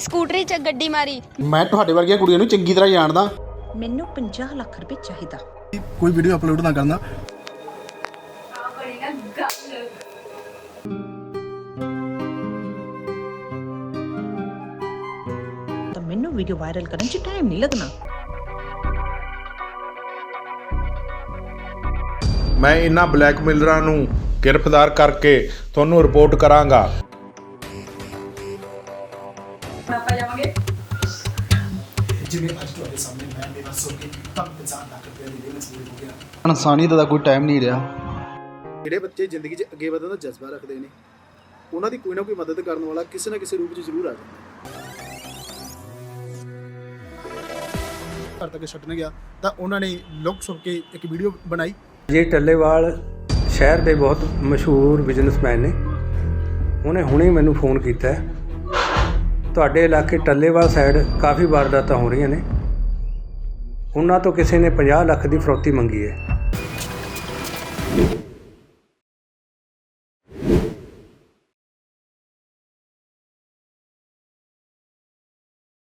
ਸਕੂਟਰੀ 'ਚ ਗੱਡੀ ਮਾਰੀ। ਮੈਂ ਤੁਹਾਡੇ ਵਰਗੀਆਂ ਕੁੜੀਆਂ ਨੂੰ ਚੰਗੀ ਤਰ੍ਹਾਂ ਜਾਣਦਾ। ਮੈਨੂੰ 50 ਲੱਖ ਰੁਪਏ ਚਾਹੀਦਾ। ਕੋਈ ਵੀਡੀਓ ਅਪਲੋਡ ਨਾ ਕਰਨਾ। ਤਾਂ ਮੈਨੂੰ ਵੀਡੀਓ ਵਾਇਰਲ ਕਰਨ 'ਚ ਟਾਈਮ ਨਹੀਂ ਲੱਗਣਾ। ਮੈਂ ਇਹਨਾਂ ਬਲੈਕਮੇਲਰਾਂ ਨੂੰ ਗ੍ਰਿਫਤਾਰ ਕਰਕੇ ਤੁਹਾਨੂੰ ਰਿਪੋਰਟ ਕਰਾਂਗਾ। ਜਿਵੇਂ ਅੱਜ ਤੁਹਾਡੇ ਸਾਹਮਣੇ ਮੈਂ ਬੇਵਸ ਹੋ ਕੇ ਤਾਂ 50 ਲੱਖ ਰੁਪਏ ਦੀ ਦੇਣ ਮਜਬੂਰ ਹੋ ਗਿਆ। ਇਨਸਾਨੀਅਤ ਦਾ ਕੋਈ ਟਾਈਮ ਨਹੀਂ ਰਿਹਾ। ਜਿਹੜੇ ਬੱਚੇ ਜ਼ਿੰਦਗੀ 'ਚ ਅੱਗੇ ਵਧਣ ਦਾ ਜਜ਼ਬਾ ਰੱਖਦੇ ਨੇ ਉਹਨਾਂ ਦੀ ਕੋਈ ਨਾ ਕੋਈ ਮਦਦ ਕਰਨ ਵਾਲਾ ਕਿਸੇ ਨਾ ਕਿਸੇ ਰੂਪ 'ਚ ਜ਼ਰੂਰ ਆ ਜਾਂਦਾ। ਘਰ ਤੱਕ ਛੱਡਣ ਗਿਆ ਤਾਂ ਉਹਨਾਂ ਨੇ ਲੁੱਕ ਛੁਪ ਕੇ ਇੱਕ ਵੀਡੀਓ ਬਣਾਈ। ਜੀ ਟੱਲੇਵਾਲ ਸ਼ਹਿਰ ਦੇ ਬਹੁਤ ਮਸ਼ਹੂਰ ਬਿਜ਼ਨਸਮੈਨ ਨੇ। ਉਹਨੇ ਹੁਣੇ ਮੈਨੂੰ ਫੋਨ ਕੀਤਾ। ਹੈ। ਤੁਹਾਡੇ ਇਲਾਕੇ ਟੱਲੇਵਾਲ ਸਾਈਡ ਕਾਫੀ ਵਾਰਦਾਤਾਂ ਹੋ ਰਹੀਆਂ ਨੇ। ਉਹਨਾਂ ਤੋਂ ਕਿਸੇ ਨੇ 50 ਲੱਖ ਦੀ ਫਰੋਤੀ ਮੰਗੀ ਹੈ।